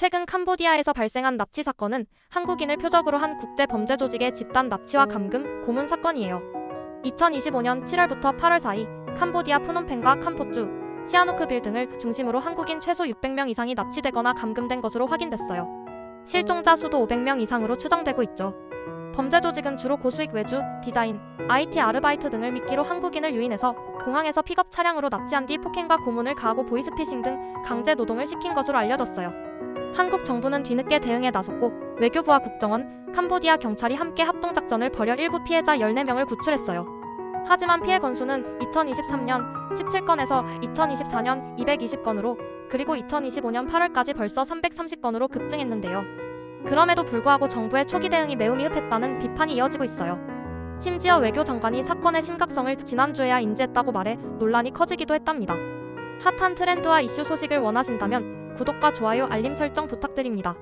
최근 캄보디아에서 발생한 납치 사건은 한국인을 표적으로 한 국제 범죄 조직의 집단 납치와 감금, 고문 사건이에요. 2025년 7월부터 8월 사이 캄보디아 프놈펜과 캄포주, 시아누크빌 등을 중심으로 한국인 최소 600명 이상이 납치되거나 감금된 것으로 확인됐어요. 실종자 수도 500명 이상으로 추정되고 있죠. 범죄 조직은 주로 고수익 외주, 디자인, IT 아르바이트 등을 미끼로 한국인을 유인해서 공항에서 픽업 차량으로 납치한 뒤 폭행과 고문을 가하고 보이스피싱 등 강제 노동을 시킨 것으로 알려졌어요. 한국 정부는 뒤늦게 대응에 나섰고 외교부와 국정원, 캄보디아 경찰이 함께 합동작전을 벌여 일부 피해자 14명을 구출했어요. 하지만 피해 건수는 2023년 17건에서 2024년 220건으로 그리고 2025년 8월까지 벌써 330건으로 급증했는데요. 그럼에도 불구하고 정부의 초기 대응이 매우 미흡했다는 비판이 이어지고 있어요. 심지어 외교 장관이 사건의 심각성을 지난주에야 인지했다고 말해 논란이 커지기도 했답니다. 핫한 트렌드와 이슈 소식을 원하신다면 구독과 좋아요, 알림 설정 부탁드립니다.